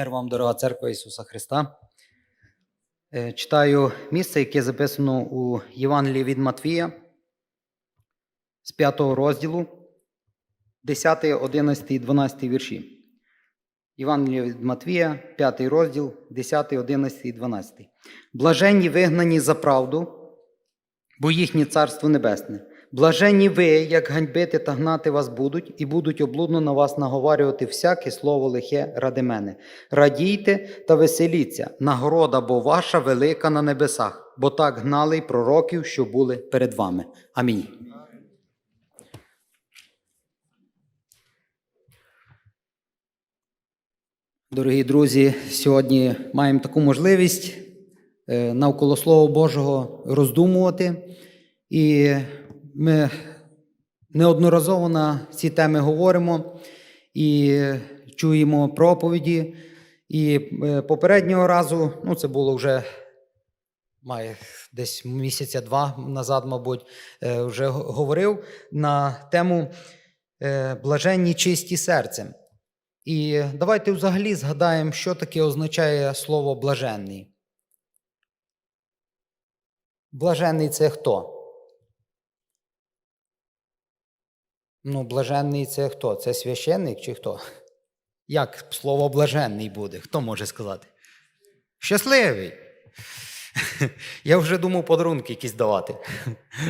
Мир вам, дорога церква Ісуса Христа. Е, Читаю місце, яке записано у Євангелії від Матвія з 5 розділу, 10, 11 і 12 вірші. Євангелія від Матвія, 5 розділ, 10, 11 і 12. Блаженні вигнані за правду, бо їхнє царство небесне. Блаженні ви, як ганьбити та гнати вас будуть, і будуть облудно на вас наговарювати всяке слово лихе ради мене. Радійте та веселіться, нагорода бо ваша велика на небесах, бо так гнали й пророків, що були перед вами. Амінь. Дорогі друзі, сьогодні маємо таку можливість е, навколо Слова Божого роздумувати. І ми неодноразово на ці теми говоримо і чуємо проповіді. І е, попереднього разу, ну це було вже має десь місяця два назад, мабуть, е, вже говорив на тему е, блаженні чисті серцем. І давайте взагалі згадаємо, що таке означає слово блаженний. Блаженний це хто? Ну, блаженний це хто? Це священник чи хто? Як слово блаженний буде? Хто може сказати? Щасливий. Я вже думав подарунки якісь давати.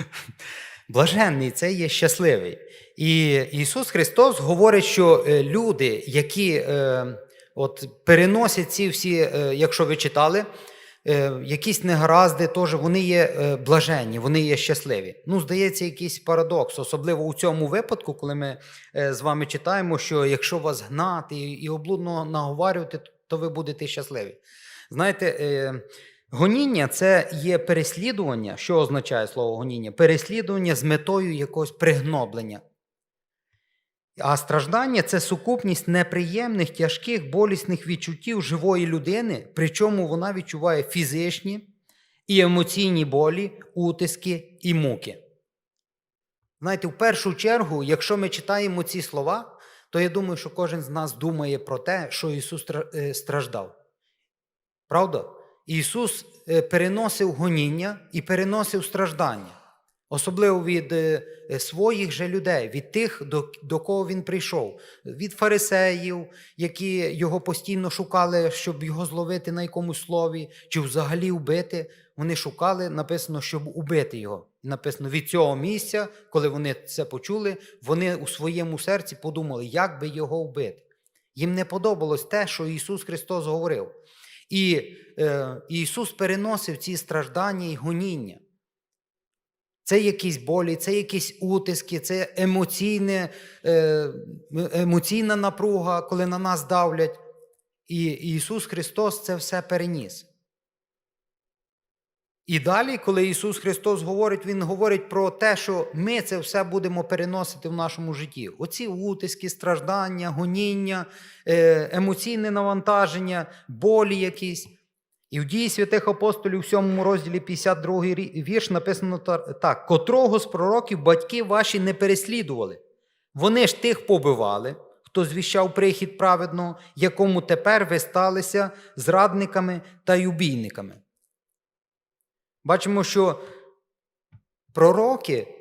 Блаженний це є щасливий. І Ісус Христос говорить, що е, люди, які е, от, переносять ці всі, е, якщо ви читали, якісь негаразди, теж вони є е, блаженні, вони є щасливі. Ну, здається, якийсь парадокс, особливо у цьому випадку, коли ми е, з вами читаємо, що якщо вас гнати і, облудно наговарювати, то ви будете щасливі. Знаєте, е, гоніння це є переслідування. Що означає слово гоніння? Переслідування з метою якогось пригноблення. А страждання це сукупність неприємних, тяжких, болісних відчуттів живої людини, причому вона відчуває фізичні і емоційні болі, утиски і муки. Знаєте, в першу чергу, якщо ми читаємо ці слова, то я думаю, що кожен з нас думає про те, що Ісус е, страждав. Правда? Ісус е, переносив гоніння і переносив страждання, особливо від е, е, своїх же людей, від тих, до, до кого він прийшов, від фарисеїв, які його постійно шукали, щоб його зловити на якомусь слові, чи взагалі вбити. Вони шукали, написано, щоб убити його. І Написано, від цього місця, коли вони це почули, вони у своєму серці подумали, як би його вбити. Їм не подобалось те, що Ісус Христос говорив. І е, Ісус переносив ці страждання і гоніння. Це якісь болі, це якісь утиски, це емоційне, е, емоційна напруга, коли на нас давлять. І Ісус Христос це все переніс. І далі, коли Ісус Христос говорить, Він говорить про те, що ми це все будемо переносити в нашому житті. Оці утиски, страждання, гоніння, е, емоційне навантаження, болі якісь. І в дії святих апостолів, в 7 розділі 52 вірш написано так: котрого з пророків батьки ваші не переслідували. Вони ж тих побивали, хто звіщав прихід праведного, якому тепер ви сталися зрадниками та й убійниками. Бачимо, що пророки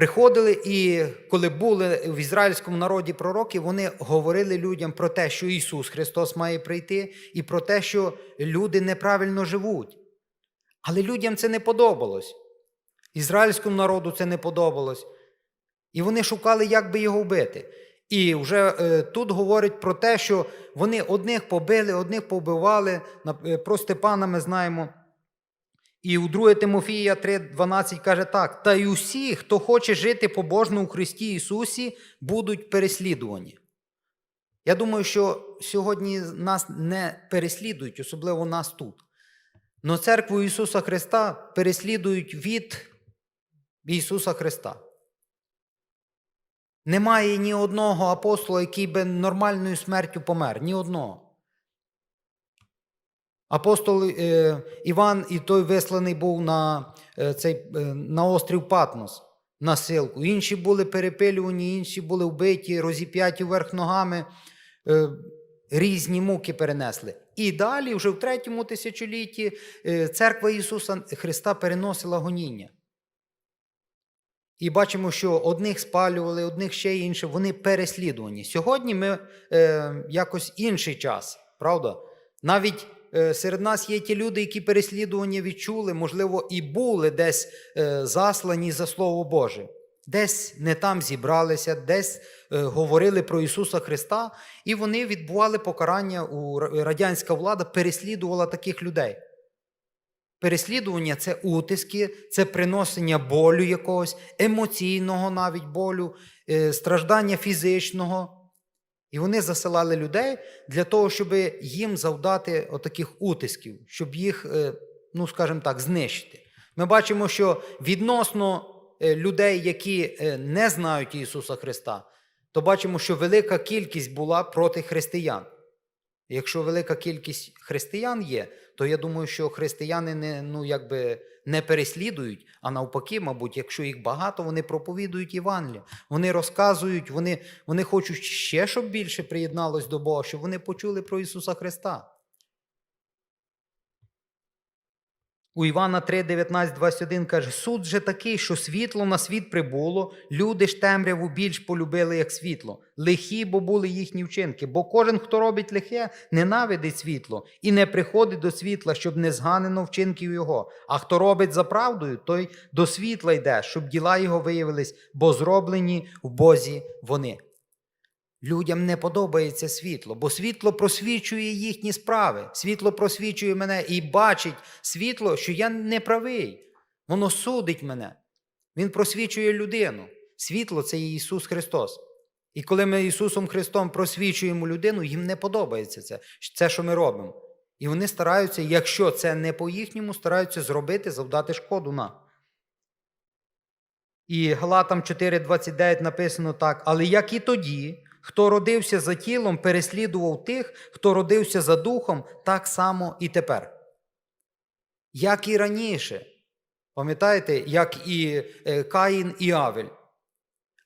приходили, і коли були в ізраїльському народі пророки, вони говорили людям про те, що Ісус Христос має прийти, і про те, що люди неправильно живуть. Але людям це не подобалось. Ізраїльському народу це не подобалось. І вони шукали, як би його вбити. І вже е, тут говорить про те, що вони одних побили, одних побивали. Е, Про Степана ми знаємо. І у 2 Тимофія 3,12 каже так: та й усі, хто хоче жити побожно у Христі Ісусі, будуть переслідувані. Я думаю, що сьогодні нас не переслідують, особливо нас тут. Но церкву Ісуса Христа переслідують від Ісуса Христа. Немає ні одного апостола, який би нормальною смертю помер. Ні одного. Апостол е, Іван і той висланий був на, е, цей, е, на острів Патмос на силку. Інші були перепилювані, інші були вбиті, розіп'яті вверх ногами. Різні муки перенесли. І далі, вже в третьому тисячолітті, церква Ісуса Христа переносила гоніння. І бачимо, що одних спалювали, одних ще інше, вони переслідувані. Сьогодні ми е, якось інший час, правда? Навіть серед нас є ті люди, які переслідування відчули, можливо, і були десь е, заслані за Слово Боже. Десь не там зібралися, десь е, говорили про Ісуса Христа, і вони відбували покарання. У радянська влада переслідувала таких людей. Переслідування це утиски, це приносення болю якогось, емоційного навіть болю, е, страждання фізичного. І вони засилали людей для того, щоб їм завдати отаких утисків, щоб їх, е, ну скажімо так, знищити. Ми бачимо, що відносно е, людей, які е, не знають Ісуса Христа, то бачимо, що велика кількість була проти християн. Якщо велика кількість християн є, то я думаю, що християни не, ну, якби не переслідують, а навпаки, мабуть, якщо їх багато, вони проповідують Євангелія. Вони розказують, вони, вони хочуть ще, щоб більше приєдналось до Бога, щоб вони почули про Ісуса Христа. У Івана 3, 19, 21 каже: суд же такий, що світло на світ прибуло, люди ж темряву більш полюбили, як світло. Лихі, бо були їхні вчинки. Бо кожен, хто робить лихе, ненавидить світло і не приходить до світла, щоб не зганено вчинків його. А хто робить за правдою, той до світла йде, щоб діла його виявились, бо зроблені в Бозі вони. Людям не подобається світло, бо світло просвічує їхні справи. Світло просвічує мене і бачить світло, що я не правий. Воно судить мене. Він просвічує людину. Світло це Ісус Христос. І коли ми Ісусом Христом просвічуємо людину, їм не подобається це, це, що ми робимо. І вони стараються, якщо це не по-їхньому, стараються зробити, завдати шкоду нам. І Галатам 4:29 написано так: але як і тоді, хто родився за тілом, переслідував тих, хто родився за духом, так само і тепер. Як і раніше. Пам'ятаєте, як і е, Каїн і Авель.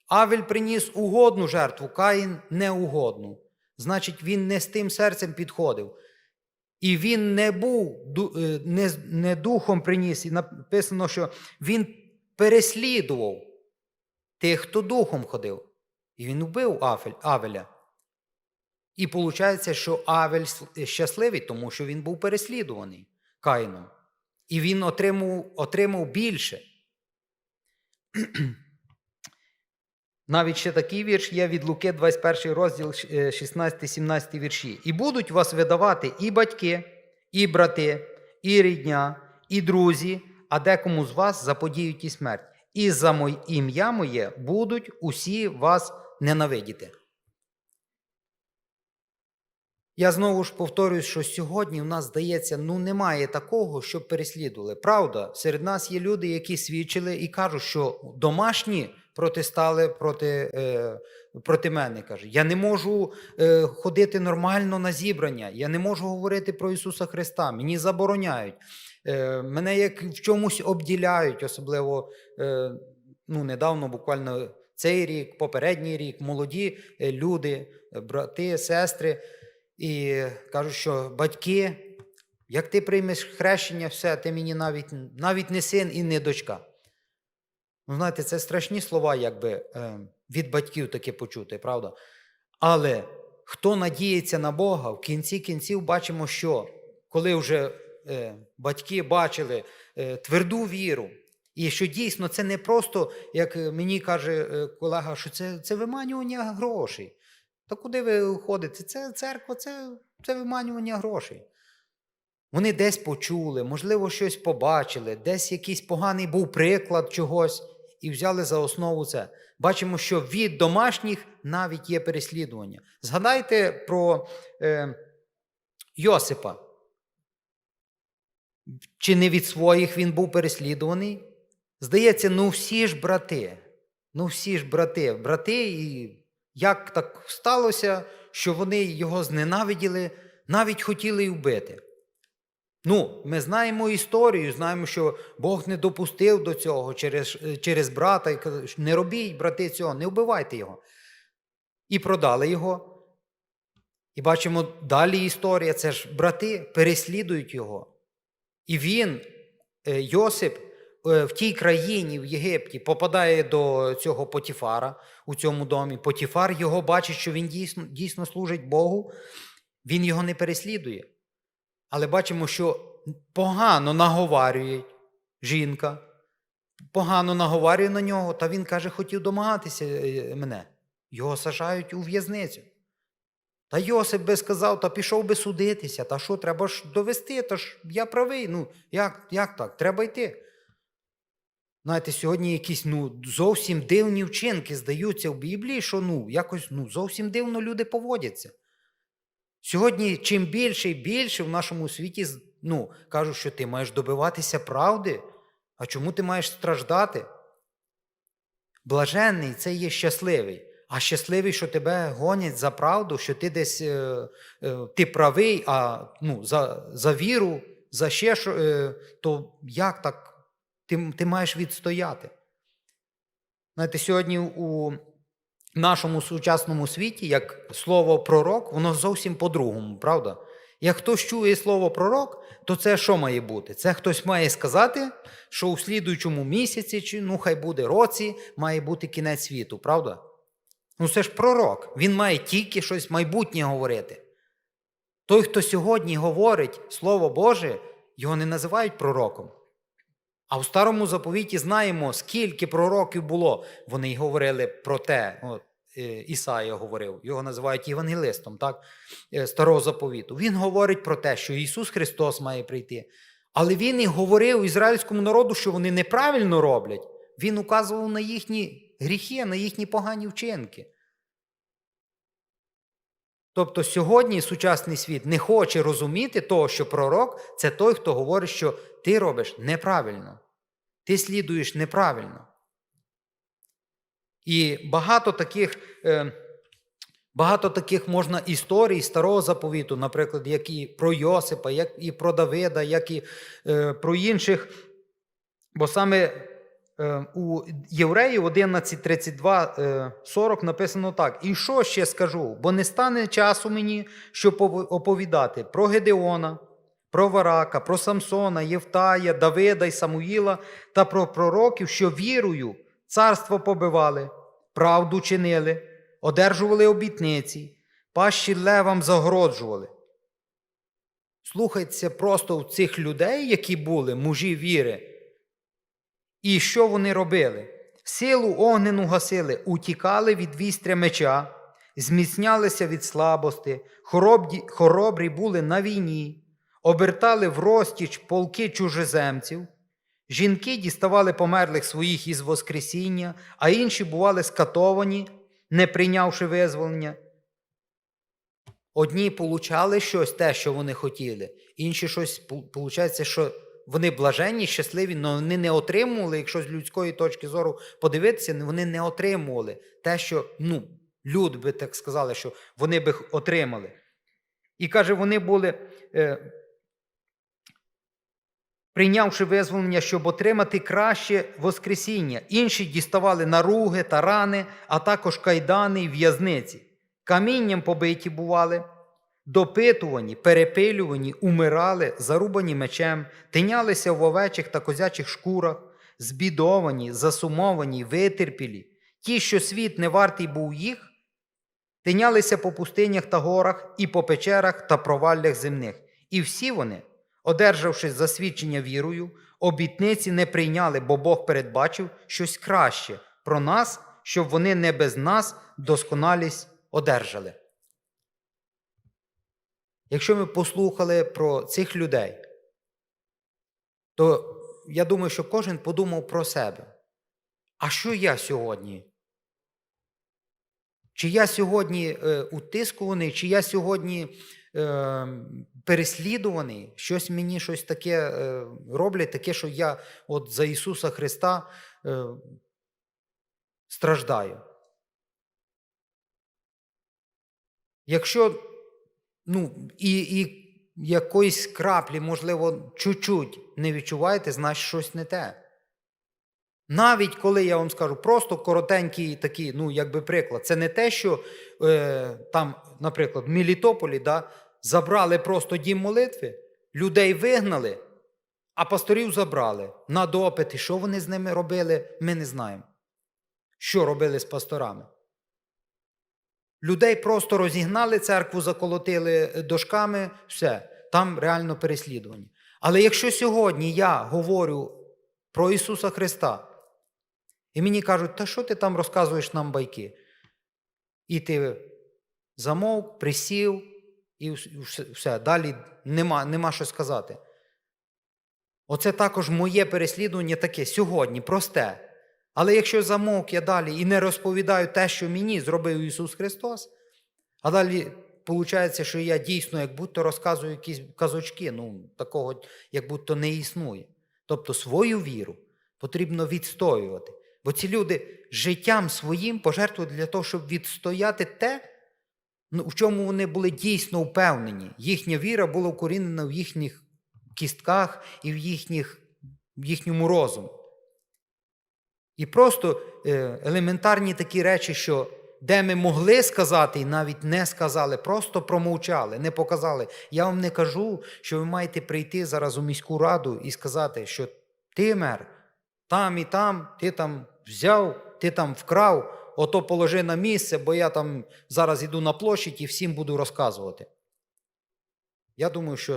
Авель приніс угодну жертву, Каїн неугодну. Значить, він не з тим серцем підходив. І він не був е, не, не духом приніс. І написано, що він переслідував тих, хто духом ходив. І він вбив Афель, Авеля. І виходить, що Авель щасливий, тому що він був переслідуваний Каїном. І він отримав, отримав більше. Навіть ще такий вірш є від Луки, 21 розділ, 16-17 вірші. І будуть вас видавати і батьки, і брати, і рідня, і друзі, а декому з вас заподіють і смерть. І за ім'я моє будуть усі вас ненавидіти. Я знову ж повторюю, що сьогодні в нас здається, ну немає такого, щоб переслідували. Правда, серед нас є люди, які свідчили і кажуть, що домашні протистали проти, е, проти мене. Каже, я не можу е, ходити нормально на зібрання, я не можу говорити про Ісуса Христа, мені забороняють. Е, мене як в чомусь обділяють, особливо е, ну, недавно, буквально цей рік, попередній рік, молоді е, люди, е, брати, сестри. І кажуть, що батьки, як ти приймеш хрещення, все, ти мені навіть, навіть не син і не дочка. Ну, знаєте, це страшні слова, якби е, від батьків таке почути, правда? Але хто надіється на Бога, в кінці кінців бачимо, що коли вже батьки бачили тверду віру, і що дійсно це не просто, як мені каже е, колега, що це, це виманювання грошей. Та куди ви ходите? Це церква, це, це виманювання грошей. Вони десь почули, можливо, щось побачили, десь якийсь поганий був приклад чогось, і взяли за основу це. Бачимо, що від домашніх навіть є переслідування. Згадайте про е, Йосипа. Чи не від своїх він був переслідуваний? Здається, ну всі ж брати. Ну всі ж брати, брати, і як так сталося, що вони його зненавиділи, навіть хотіли й вбити. Ну, ми знаємо історію, знаємо, що Бог не допустив до цього через, через брата і що не робіть, брати, цього, не вбивайте його. І продали його. І бачимо далі історія, це ж брати переслідують його. І він, е, Йосип, в тій країні, в Єгипті, попадає до цього Потіфара у цьому домі. Потіфар його бачить, що він дійсно, дійсно служить Богу, він його не переслідує. Але бачимо, що погано наговарює жінка, погано наговарює на нього, та він каже, хотів домагатися е, мене. Його сажають у в'язницю. Та Йосип би сказав, та пішов би судитися, та що, треба ж довести, та ж я правий. Ну, як, як так? Треба йти. Знаєте, сьогодні якісь ну, зовсім дивні вчинки здаються в Біблії, що ну, якось ну, зовсім дивно люди поводяться. Сьогодні, чим більше і більше в нашому світі ну, кажуть, що ти маєш добиватися правди, а чому ти маєш страждати? Блаженний це є щасливий. А щасливий, що тебе гонять за правду, що ти десь е, е, ти правий, а ну, за, за віру, за ще що, е, то як так? Ти, ти маєш відстояти. Знаєте, сьогодні у нашому сучасному світі, як слово пророк, воно зовсім по-другому, правда? Як хтось чує слово пророк, то це що має бути? Це хтось має сказати, що у слідуючому місяці, чи ну хай буде році, має бути кінець світу, правда? Ну це ж пророк. Він має тільки щось майбутнє говорити. Той, хто сьогодні говорить Слово Боже, його не називають пророком. А в старому заповіті знаємо, скільки пророків було. Вони й говорили про те. От, е, Ісая говорив, його називають євангелистом, так? е, старого заповіту. Він говорить про те, що Ісус Христос має прийти. Але Він і говорив ізраїльському народу, що вони неправильно роблять. Він указував на їхні гріхи, на їхні погані вчинки. Тобто сьогодні сучасний світ не хоче розуміти того, що пророк це той, хто говорить, що ти робиш неправильно, ти слідуєш неправильно. І багато таких, е, багато таких можна історій старого заповіту, наприклад, як і про Йосипа, як і про Давида, як і е, про інших. Бо саме у Євреїв 11.32, е, 40 написано так: І що ще скажу? Бо не стане часу мені, щоб оповідати про Гедеона, про Варака, про Самсона, Євтая, Давида й Самуїла та про пророків, що вірою царство побивали, правду чинили, одержували обітниці, пащі левам загороджували. Слухайте просто у цих людей, які були мужі віри. І що вони робили? Силу огнену гасили, утікали від вістря меча, зміцнялися від слабости, хоробді, хоробрі були на війні, обертали в розтіч полки чужеземців, жінки діставали померлих своїх із Воскресіння, а інші бували скатовані, не прийнявши визволення. Одні получали щось те, що вони хотіли, інші щось виходить, що вони блаженні, щасливі, але вони не отримували, якщо з людської точки зору подивитися, вони не отримували те, що ну, люди би так сказали, що вони би отримали. І каже, вони були, е, прийнявши визволення, щоб отримати краще Воскресіння. Інші діставали наруги та рани, а також кайдани і в'язниці. Камінням побиті бували, допитувані, перепилювані, умирали, зарубані мечем, тинялися в овечих та козячих шкурах, збідовані, засумовані, витерпілі. Ті, що світ не вартий був їх, тинялися по пустинях та горах, і по печерах та проваллях земних. І всі вони, одержавши засвідчення вірою, обітниці не прийняли, бо Бог передбачив щось краще про нас, щоб вони не без нас досконалість одержали. Якщо ми послухали про цих людей, то я думаю, що кожен подумав про себе. А що я сьогодні? Чи я сьогодні е, утискуваний, чи я сьогодні е, переслідуваний, щось мені щось таке е, роблять, таке, що я от за Ісуса Христа е, страждаю. Якщо ну, і, і якоїсь краплі, можливо, чуть-чуть не відчуваєте, значить щось не те. Навіть коли я вам скажу, просто коротенький такий, ну, якби приклад, це не те, що е, там, наприклад, в Мелітополі да, забрали просто дім молитви, людей вигнали, а пасторів забрали на допити. Що вони з ними робили, ми не знаємо. Що робили з пасторами? Людей просто розігнали церкву, заколотили е, дошками, все, там реально переслідування. Але якщо сьогодні я говорю про Ісуса Христа, і мені кажуть, та що ти там розказуєш нам байки? І ти замовк, присів, і все, далі нема, нема що сказати. Оце також моє переслідування таке сьогодні, просте. Але якщо замовк я далі і не розповідаю те, що мені зробив Ісус Христос, а далі виходить, що я дійсно як будто розказую якісь казочки, ну, такого як будто не існує. Тобто свою віру потрібно відстоювати. Бо ці люди життям своїм пожертвують для того, щоб відстояти те, ну, в чому вони були дійсно впевнені. Їхня віра була укорінена в їхніх кістках і в, їхніх, в їхньому розумі. І просто е, елементарні такі речі, що де ми могли сказати і навіть не сказали, просто промовчали, не показали. Я вам не кажу, що ви маєте прийти зараз у міську раду і сказати, що ти мер, там і там, ти там взяв, ти там вкрав, ото положи на місце, бо я там зараз іду на площадь і всім буду розказувати. Я думаю, що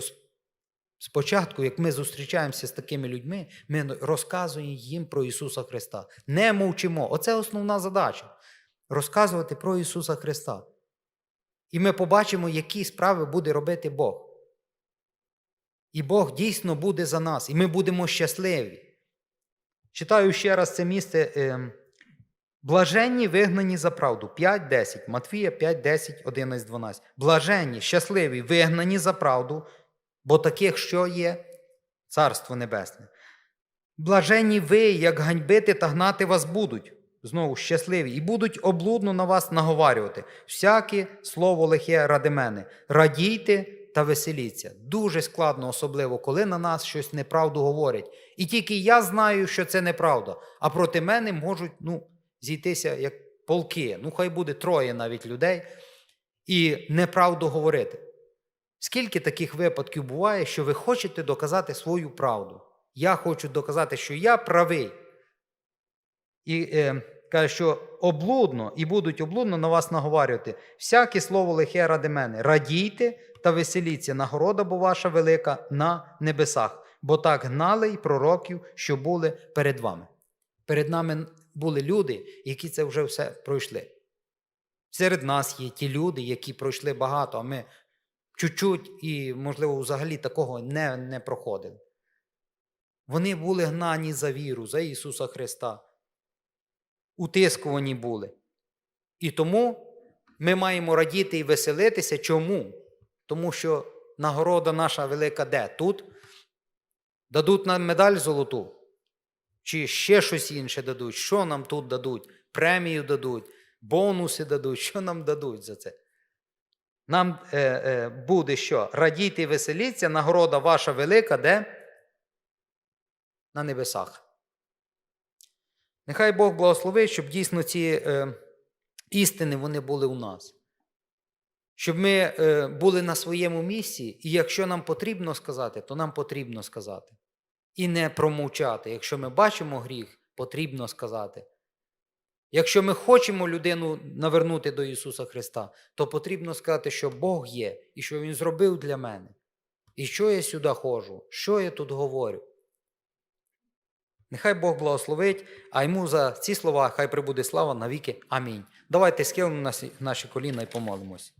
спочатку, як ми зустрічаємося з такими людьми, ми розказуємо їм про Ісуса Христа. Не мовчимо. Оце основна задача розказувати про Ісуса Христа. І ми побачимо, які справи буде робити Бог. І Бог дійсно буде за нас, і ми будемо щасливі. Читаю ще раз це місце. е, Блаженні вигнані за правду. 5.10. Матфія 5.10, 11, 12. Блаженні, щасливі, вигнані за правду, бо таких, що є Царство Небесне. Блаженні ви, як ганьбити та гнати вас будуть. Знову щасливі, і будуть облудно на вас наговарювати. Всяке слово лихе ради мене. Радійте та веселіться. Дуже складно, особливо, коли на нас щось неправду говорять. І тільки я знаю, що це неправда, а проти мене можуть ну, зійтися як полки. Ну, хай буде троє навіть людей, і неправду говорити. Скільки таких випадків буває, що ви хочете доказати свою правду? Я хочу доказати, що я правий. І е, каже, що облудно і будуть облудно на вас наговарювати. Всяке слово лихе ради мене. Радійте та веселіться, нагорода бо ваша велика на небесах, бо так гнали й пророків, що були перед вами. Перед нами були люди, які це вже все пройшли. Серед нас є ті люди, які пройшли багато, а ми чуть-чуть і, можливо, взагалі такого не, не проходили. Вони були гнані за віру, за Ісуса Христа. Утискувані були. І тому ми маємо радіти і веселитися. Чому? Тому що нагорода наша велика де? Тут? Дадуть нам медаль золоту. Чи ще щось інше дадуть? Що нам тут дадуть? Премію дадуть, бонуси дадуть, що нам дадуть за це? Нам е, е, буде що? Радійте і веселіться, нагорода ваша велика, де? На небесах. Нехай Бог благословить, щоб дійсно ці е, істини вони були у нас. Щоб ми е, були на своєму місці, і якщо нам потрібно сказати, то нам потрібно сказати. І не промовчати. Якщо ми бачимо гріх, потрібно сказати. Якщо ми хочемо людину навернути до Ісуса Христа, то потрібно сказати, що Бог є і що Він зробив для мене. І що я сюди ходжу, що я тут говорю. Нехай Бог благословить, а йому за ці слова хай прибуде слава навіки. Амінь. Давайте схилимо наші- коліна і помолимось.